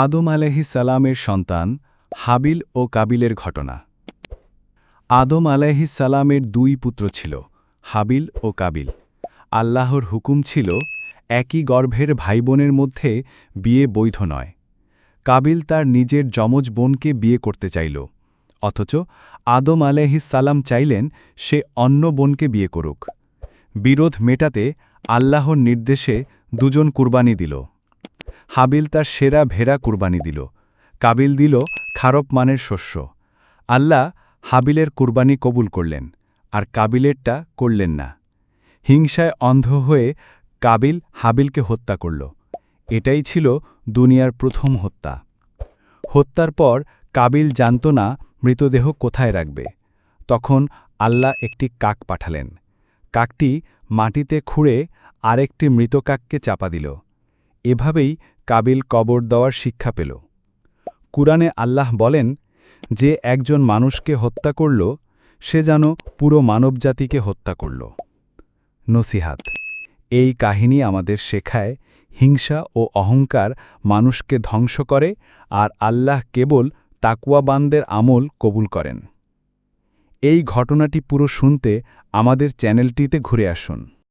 আদম সালামের সন্তান হাবিল ও কাবিলের ঘটনা। আদম সালামের দুই পুত্র ছিল, হাবিল ও কাবিল। আল্লাহর হুকুম ছিল, একই গর্ভের ভাইবোনের মধ্যে বিয়ে বৈধ নয়। কাবিল তার নিজের যমজ বোনকে বিয়ে করতে চাইল, অথচ আদম সালাম চাইলেন সে অন্য বোনকে বিয়ে করুক। বিরোধ মেটাতে আল্লাহর নির্দেশে দুজন কুরবানি দিল। হাবিল তার সেরা ভেড়া কুরবানি দিল। কাবিল দিল খারপ মানের শস্য। আল্লাহ হাবিলের কুরবানি কবুল করলেন, আর কাবিলেরটা করলেন না। হিংসায় অন্ধ হয়ে কাবিল হাবিলকে হত্যা করল। এটাই ছিল দুনিয়ার প্রথম হত্যা। হত্যার পর কাবিল জানত না মৃতদেহ কোথায় রাখবে। তখন আল্লাহ একটি কাক পাঠালেন। কাকটি মাটিতে খুঁড়ে আরেকটি মৃত কাককে চাপা দিল। এভাবেই কাবিল কবর দেওয়ার শিক্ষা পেল। কুরআনে আল্লাহ বলেন, যে একজন মানুষকে হত্যা করল, সে যেন পুরো মানবজাতিকে হত্যা করল। নসিহাত, এই কাহিনী আমাদের শেখায় হিংসা ও অহংকার মানুষকে ধ্বংস করে আর আল্লাহ কেবল তাকুয়াবানদের আমল কবুল করেন। এই ঘটনাটি পুরো শুনতে আমাদের চ্যানেলটিতে ঘুরে আসুন।